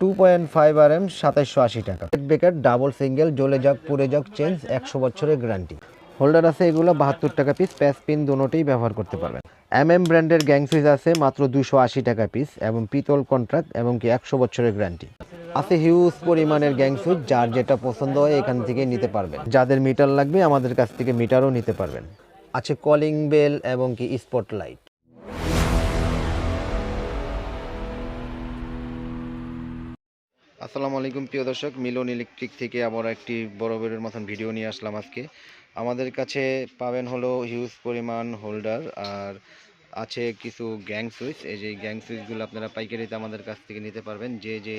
Two point five R M সাতাইশশো আশি টাকা। বেকার ডাবল সিঙ্গেল জ্বলে যাক, পুড়ে যাক চেঞ্জ একশো বছরের গ্যারান্টি হোল্ডার আছে এগুলো, বাহাত্তর টাকা পিস প্যাস পিন দুটোই ব্যবহার করতে পারবেন। এম এম ব্র্যান্ডের গ্যাং সুইচ আছে, মাত্র দুশো আশি টাকা পিস এবং পিতল কন্ট্রাক্ট এবং কি একশো বছরের গ্যারান্টি আছে হিউজ পরিমাণের গ্যাং সুইচ যার যেটা পছন্দ হয়, এখান থেকে নিতে পারবেন। যাদের মিটার লাগবে, আমাদের কাছ থেকে মিটারও নিতে পারবেন। আছে কলিং বেল এবং কি স্পট আসসালামু আলাইকুম, প্রিয় দর্শক। মিলন ইলেকট্রিক থেকে আবার একটি বড় বেড়ের মতন ভিডিও নিয়ে আসলাম আজকে। আমাদের কাছে পাবেন হলো হিউজ পরিমাণ হোল্ডার আর আছে কিছু গ্যাং সুইচ এই যে গ্যাং সুইচগুলো আপনারা পাইকারিতে আমাদের কাছ থেকে নিতে পারবেন। যে যে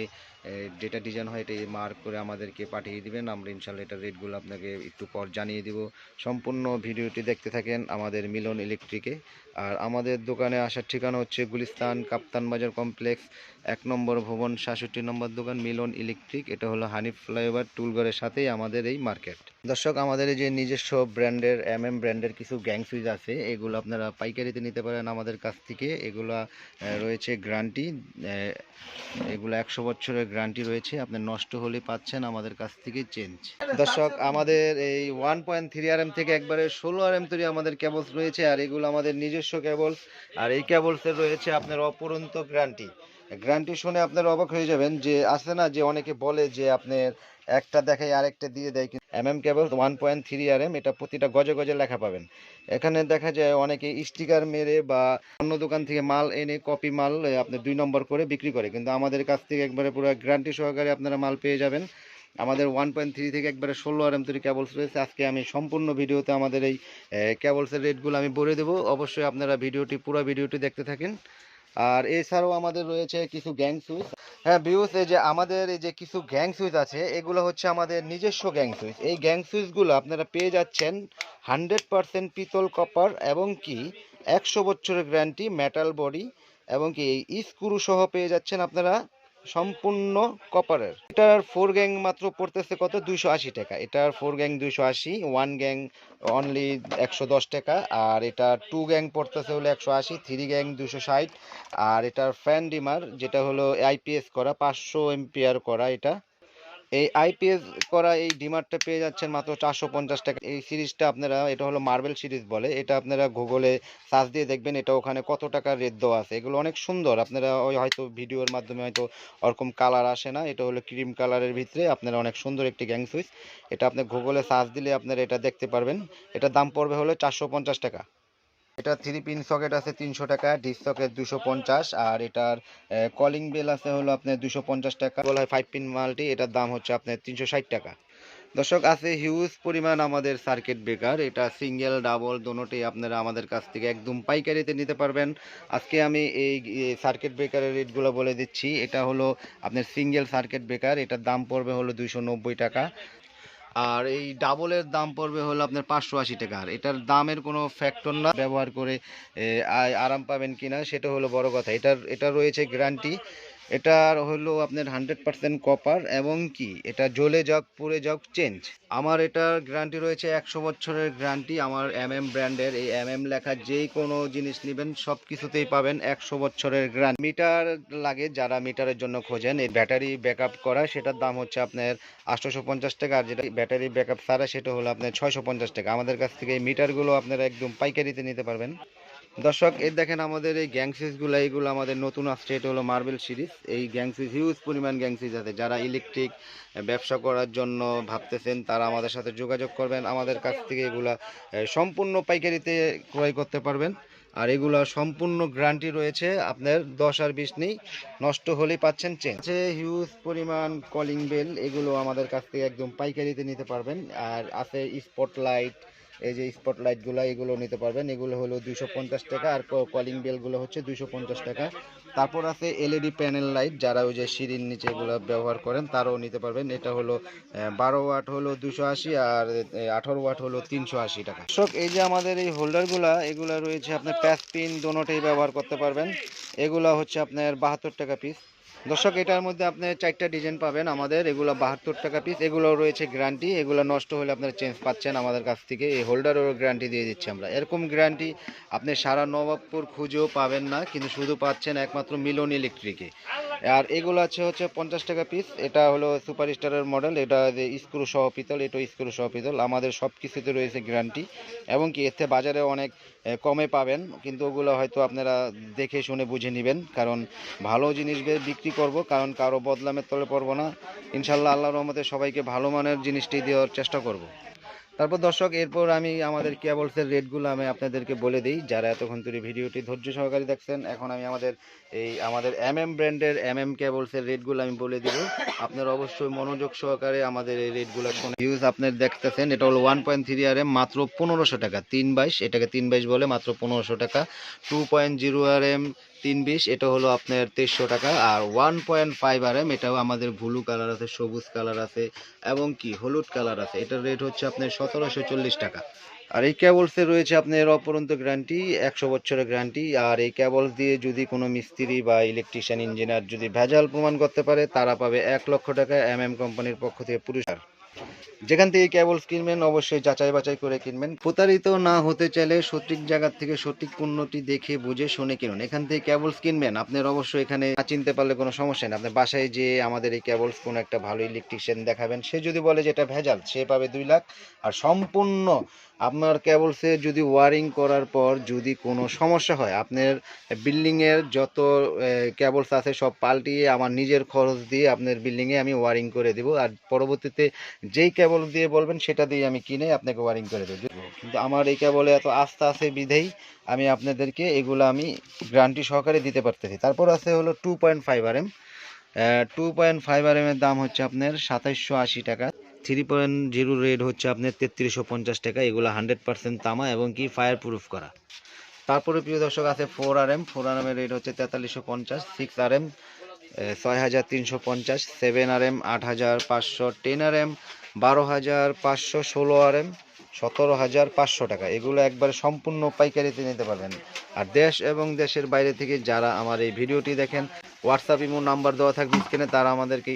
যেটা ডিজাইন হয় এটা মার্ক করে আমাদেরকে পাঠিয়ে দিবেন। আমরা ইনশাল্লাহ এটার রেটগুলো আপনাকে একটু পর জানিয়ে দিব। সম্পূর্ণ ভিডিওটি দেখতে থাকেন আমাদের মিলন ইলেকট্রিকে আর আমাদের দোকানে আসার ঠিকানা হচ্ছে গুলিস্তান কাপ্তান বাজার কমপ্লেক্স এক নম্বর ভবন, সাতষট্টি নম্বর দোকান, মিলন ইলেকট্রিক এটা হলো হানিফ ফ্লাইওভার টুলঘরের সাথেই আমাদের এই মার্কেট দর্শক, আমাদের যে নিজস্ব ব্র্যান্ডের এম এম ব্র্যান্ডের কিছু গ্যাং সুইচ আছে, এগুলো আপনারা পাইকারিতে নিতে পারেন আমাদের কাছ থেকে। এগুলা রয়েছে গ্যারান্টি এগুলো একশো বছরের গ্যারান্টি রয়েছে আপনি নষ্ট হলে পাচ্ছেন আমাদের কাছ থেকে চেঞ্জ। দর্শক আমাদের এই one point three R M থেকে একবারে ষোলো আর এম তৈরি আমাদের কেবলস রয়েছে আর এগুলো আমাদের নিজস্ব কেবলস আর এই কেবলসের রয়েছে আপনার অপরন্ত গ্যারান্টি গ্যারান্টি শুনে আপনারা অবাক হয়ে যাবেন যে আছে না যে অনেকে বলে যে আপনার একটা দেখাই আরেকটা দিয়ে দেয় কিন্তু M M cable one point three R M এটা প্রতিটা গজে গজে লেখা পাবেন। এখানে দেখা যায় অনেকে স্টিকার মেরে বা অন্য দোকান থেকে মাল এনে কপি মাল আপনি দুই নম্বর করে বিক্রি করে। কিন্তু আমাদের কাছ থেকে একবারে পুরো গ্যারান্টি সহকারে আপনারা মাল পেয়ে যাবেন। আমাদের ওয়ান পয়েন্ট থ্রি থেকে একবারে ষোলো আর এম তৈরি কেবলস রয়েছে। আজকে আমি সম্পূর্ণ ভিডিওতে আমাদের এই কেবলসের রেটগুলো আমি বলে দেবো। অবশ্যই আপনারা ভিডিওটি, পুরো ভিডিওটি দেখতে থাকেন। আর এছাড়াও আমাদের রয়েছে কিছু গ্যাং সুইচ হ্যাঁ বিউস এই যে আমাদের এই যে কিছু গ্যাং সুইচ আছে, এগুলো হচ্ছে আমাদের নিজস্ব গ্যাং সুইচ এই গ্যাং সুইচগুলো আপনারা পেয়ে যাচ্ছেন হান্ড্রেড পারসেন্ট পিতল কপার এবং কি একশো বছরের গ্যারান্টি মেটাল বডি এবং কি এই স্ক্রু সহ পেয়ে যাচ্ছেন আপনারা সম্পূর্ণ কপারের। এটার ফোর গ্যাং মাত্র পড়তেছে কত? দুইশো আশি টাকা। এটার ফোর গ্যাং দুইশো আশি ওয়ান গ্যাং অনলি একশো দশ টাকা। আর এটা টু গ্যাং পড়তেছে হলো একশো আশি থ্রি গ্যাং দুশো ষাট। আর এটার ফ্যান ডিমার যেটা হলো আইপিএস করা, পাঁচশো এমপিআর করা এটা। এই আইপিএস করা এই ডিমারটা পেয়ে যাচ্ছেন মাত্র চারশো পঞ্চাশ টাকা। এই সিরিজটা আপনারা, এটা হলো মার্বেল সিরিজ বলে, এটা আপনারা গুগলে সার্চ দিয়ে দেখবেন এটা ওখানে কত টাকার রেট দেওয়া আছে। এগুলো অনেক সুন্দর, আপনারা ওই হয়তো ভিডিওর মাধ্যমে হয়তো ওরকম কালার আসে না, এটা হলো ক্রিম কালারের ভিতরে আপনারা অনেক সুন্দর একটি গ্যাং সুইচ এটা আপনি গুগলে সার্চ দিলে আপনারা এটা দেখতে পারবেন। এটার দাম পড়বে হলো চারশো পঞ্চাশ টাকা। এটা থ্রি পিন সকেট আছে তিনশো টাকা ডিস সকেট দুশো পঞ্চাশ, আর এটার কলিং বেল আছে হলো আপনার দুশো পঞ্চাশ টাকা। বলা হয় ফাইভ পিন মাল্টি এটার দাম হচ্ছে আপনার তিনশো ষাট টাকা। দর্শক, আছে হিউজ পরিমাণ আমাদের সার্কিট ব্রেকার এটা সিঙ্গেল ডাবল দোনোটাই আপনারা আমাদের কাছ থেকে একদম পাইকারিতে নিতে পারবেন। আজকে আমি এই সার্কিট ব্রেকারের রেটগুলো বলে দিচ্ছি। এটা হলো আপনার সিঙ্গেল সার্কিট ব্রেকার এটার দাম পড়বে হলো নব্বই টাকা। আর এই ডাবলের দাম পড়বে হলো আপনার পাঁচশো আশি টাকা। আর এটার দামের কোনো ফ্যাক্টর না, ব্যবহার করে আরাম পাবেন কি না সেটা হলো বড় কথা। এটার, এটা রয়েছে গ্যারান্টি এটার হলো আপনার হান্ড্রেড পার্সেন্ট কপার এবং কি? এটা জ্বলে যাক, পুড়ে যাক চেঞ্জ আমার এটার গ্যারান্টি রয়েছে একশো বছরের গ্যারান্টি আমার এম এম ব্র্যান্ডের এই এম এম লেখা যেই কোনো জিনিস নেবেন সব কিছুতেই পাবেন একশো বছরের গ্যারান্টি মিটার লাগে যারা মিটারের জন্য খোঁজেন, এই ব্যাটারি ব্যাকআপ করা, সেটার দাম হচ্ছে আপনার আটশোশো পঞ্চাশ টাকা। আর যেটা ব্যাটারি ব্যাকআপ ছাড়া, সেটা হলো আপনার ছয়শো পঞ্চাশ টাকা। আমাদের কাছ থেকে এই মিটারগুলো আপনারা একদম পাইকারিতে নিতে পারবেন। দর্শক, এই দেখেন আমাদের এই গ্যাংসিসগুলো এইগুলো আমাদের নতুন আসছে। এটা হলো মার্বেল সিরিজ এই গ্যাংসিস হিউজ পরিমাণ গ্যাংসিস আছে। যারা ইলেকট্রিক ব্যবসা করার জন্য ভাবতেছেন, তারা আমাদের সাথে যোগাযোগ করবেন। আমাদের কাছ থেকে এগুলা সম্পূর্ণ পাইকারিতে ক্রয় করতে পারবেন। আর এগুলো সম্পূর্ণ গ্যারান্টি রয়েছে। আপনার দশ আর বিশ নেই, নষ্ট হলেই পাচ্ছেন চেঞ্জ আছে হিউজ পরিমাণ কলিং বেল এগুলো আমাদের কাছ থেকে একদম পাইকারিতে নিতে পারবেন। আর আছে স্পটলাইট এই যে স্পটলাইটগুলো এগুলো নিতে পারবেন। এগুলো হলো দুইশো পঞ্চাশ টাকা আর কলিং বেলগুলো হচ্ছে দুইশো পঞ্চাশ টাকা। তারপর আছে এলইডি প্যানেল লাইট যারা ওই যে সিঁড়ির নিচে এগুলো ব্যবহার করেন, তারাও নিতে পারবেন। এটা হলো বারো ওয়াট হলো দুশো আশি আর আঠারো ওয়াট হলো তিনশো আশি টাকা। দর্শক, এই যে আমাদের এই হোল্ডারগুলা এগুলো রয়েছে আপনার প্যাচ পিন দোনোটাই ব্যবহার করতে পারবেন। এগুলো হচ্ছে আপনার বাহাত্তর টাকা পিস দর্শক, এটার মধ্যে আপনি চারটা ডিজাইন পাবেন আমাদের। এগুলো বাহাত্তর টাকা পিস এগুলো রয়েছে গ্যারান্টি এগুলো নষ্ট হলে আপনারা চেঞ্জ পাচ্ছেন আমাদের কাছ থেকে। এই হোল্ডারেরও গ্যারান্টি দিয়ে দিচ্ছি আমরা। এরকম গ্যারান্টি আপনি সারা নবাবপুর খুঁজেও পাবেন না, কিন্তু শুধু পাচ্ছেন একমাত্র মিলন ইলেকট্রিকে আর এগুলো আছে হচ্ছে পঞ্চাশ টাকা পিস এটা হলো সুপার স্টারের মডেল এটা যে স্ক্রু সহ পিতল এটা স্ক্রু সহ পিতল। আমাদের সব কিছুতে রয়েছে গ্যারান্টি এবং কি এতে বাজারে অনেক কমে পাবেন, কিন্তু ওগুলো হয়তো আপনারা দেখে শুনে বুঝে নেবেন। কারণ ভালো জিনিস বিক্রি করব, কারণ কারও বদলামের তলে পড়ব না। ইনশাল্লাহ আল্লাহর রহমতে সবাইকে ভালো মানের জিনিসটি দেওয়ার চেষ্টা করব। তারপর দর্শক, এরপর আমি আমাদের কেবলসের রেটগুলো আমি আপনাদেরকে বলে দিই। যারা এতক্ষণ ধরে ভিডিওটি ধৈর্য সহকারে দেখছেন, এখন আমি আমাদের এই আমাদের এম এম ব্র্যান্ডের এম এম কেবলসের রেটগুলো আমি বলে দিব। আপনারা অবশ্যই মনোযোগ সহকারে আমাদের এই রেটগুলো শুনে ইউজ আপনার দেখতেছেন। এটা হলো one point three R M মাত্র পনেরোশো টাকা, তিন বাইশ। এটাকে তিন বাইশ বলে মাত্র পনেরোশো টাকা। Two point zero R M তিন বিশ এটা হলো আপনার তেইশশো টাকা। আর one point five R M এটাও আমাদের ব্লু কালার আছে, সবুজ কালার আছে, এবং কি, হলুদ কালার আছে। এটার রেট হচ্ছে আপনার সতেরোশো চল্লিশ টাকা। আর এই ক্যাবলসে রয়েছে আপনার অপরন্ত গ্যারান্টি একশো বছরের গ্যারান্টি আর এই ক্যাবলস দিয়ে যদি কোনো মিস্ত্রি বা ইলেকট্রিশিয়ান ইঞ্জিনিয়ার যদি ভেজাল প্রমাণ করতে পারে, তারা পাবে এক লক্ষ টাকা এম এম কোম্পানির পক্ষ থেকে পুরস্কার। যেখান থেকে ক্যাবলস কিনবেন, অবশ্যই যাচাই বাছাই করে কিনবেন। প্রতারিত না হতে চাইলে সঠিক জায়গা থেকে সঠিক পণ্যটি দেখে, বুঝে, শুনে কিনুন। এখান থেকে ক্যাবলস কিনবেন, আপনার অবশ্যই এখানে না চিনতে পারলে কোনো সমস্যা নেই। আপনার বাসায় যে আমাদের এই ক্যাবলস কোনো একটা ভালো ইলেকট্রিশিয়ান দেখাবেন, সে যদি বলে যে এটা ভেজাল, সে পাবে দুই লাখ। আর সম্পূর্ণ আপনার ক্যাবলসে যদি ওয়ারিং করার পর যদি কোনো সমস্যা হয়, আপনার বিল্ডিংয়ের যত ক্যাবলস আছে সব পাল্টিয়ে আমার নিজের খরচ দিয়ে আপনার বিল্ডিংয়ে আমি ওয়ারিং করে দেবো। আর পরবর্তীতে যেই কেবল দিয়ে বলবেন সেটা দিয়ে আমি কিনে আপনাকে ওয়ারিং করে দেবো। কিন্তু আমার এই কেবলে এত আস্থা আছে বিধেই, আমি আপনাদেরকে এগুলো আমি গ্যারান্টি সহকারে দিতে পারতেছি। তারপর আছে হলো two point five R M two point five R এমের দাম হচ্ছে আপনার সাতাইশশো আশি টাকা। থ্রি পয়েন্ট জিরো রেড হচ্ছে আপনার তেত্রিশশো পঞ্চাশ টাকা, এগুলো হান্ড্রেড পার্সেন্ট তামা এবং কি ফায়ার প্রুফ করা। তারপরে প্রিয় দর্শক, আছে four R M four R এমের rate হচ্ছে তেতাল্লিশশো পঞ্চাশ সিক্স আর এম ছয় হাজার তিনশো পঞ্চাশ সেভেন আর এম আট হাজার পাঁচশো টেন আর এম বারো হাজার পাঁচশো ষোলো আর এম সতেরো হাজার পাঁচশো টাকা। এগুলো একবারে সম্পূর্ণ পাইকারিতে নিতে পারবেন। আর দেশ এবং দেশের বাইরে থেকে যারা আমার এই ভিডিওটি দেখেন হোয়াটসঅ্যাপ ইমো নাম্বার দেওয়া থাকবে স্ক্রিনে, তারা আমাদেরকে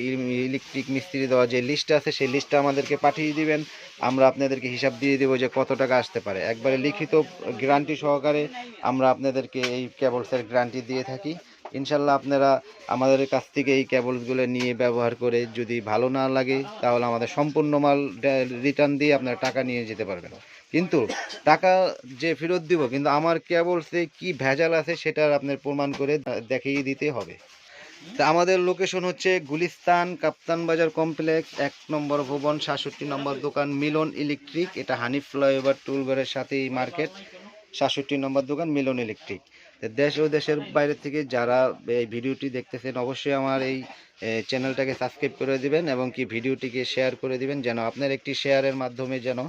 ইলেকট্রিক মিস্ত্রি দেওয়া যে লিস্ট আছে, সেই লিস্টটা আমাদেরকে পাঠিয়ে দিবেন। আমরা আপনাদেরকে হিসাব দিয়ে দেবো যে কত টাকা আসতে পারে। একবারে লিখিত গ্যারান্টি সহকারে আমরা আপনাদেরকে এই কেবলসের গ্যারান্টি দিয়ে থাকি। ইনশাল্লাহ আপনারা আমাদের কাছ থেকে এই কেবলসগুলো নিয়ে ব্যবহার করে যদি ভালো না লাগে, তাহলে আমাদের সম্পূর্ণ মাল রিটার্ন দিয়ে আপনারা টাকা নিয়ে যেতে পারবেন। কিন্তু টাকা যে ফেরত দিব, কিন্তু আমার কেবলসে কি ভেজাল আছে সেটার আপনার প্রমাণ করে দেখিয়ে দিতে হবে। তা আমাদের লোকেশন হচ্ছে গুলিস্তান কাপ্তান বাজার কমপ্লেক্স এক নম্বর ভবন, সাতষট্টি নম্বর দোকান, মিলন ইলেকট্রিক এটা হানিফ ফ্লাইওভার টুলঘরের সাথেই মার্কেট সাতষট্টি নম্বর দোকান, মিলন ইলেকট্রিক দেশ ও দেশের বাইরে থেকে যারা এই ভিডিওটি দেখতেছেন, অবশ্যই আমার এই চ্যানেলটাকে সাবস্ক্রাইব করে দিবেন এবং কি ভিডিওটিকে শেয়ার করে দিবেন যেন আপনার একটি শেয়ারের মাধ্যমে যেন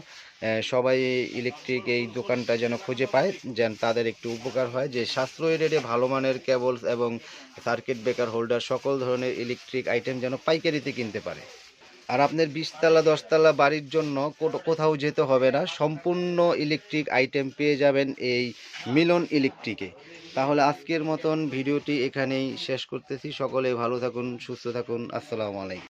সবাই ইলেকট্রিক এই দোকানটা যেন খুঁজে পায়, যেন তাদের একটু উপকার হয়। যে সাশ্রয়ী রেটে ভালো মানের কেবলস এবং সার্কিট ব্রেকার হোল্ডার সকল ধরনের ইলেকট্রিক আইটেম যেন পাইকারিতে কিনতে পারে। আর আপনার বিশতলা দশতলা বাড়ির জন্য কোথাও যেতে হবে না। সম্পূর্ণ ইলেকট্রিক আইটেম পেয়ে যাবেন এই মিলন ইলেকট্রিকে তাহলে আজকের মতন ভিডিওটি এখানেই শেষ করতেছি। সকলে ভালো থাকুন, সুস্থ থাকুন। আসসালামু আলাইকুম।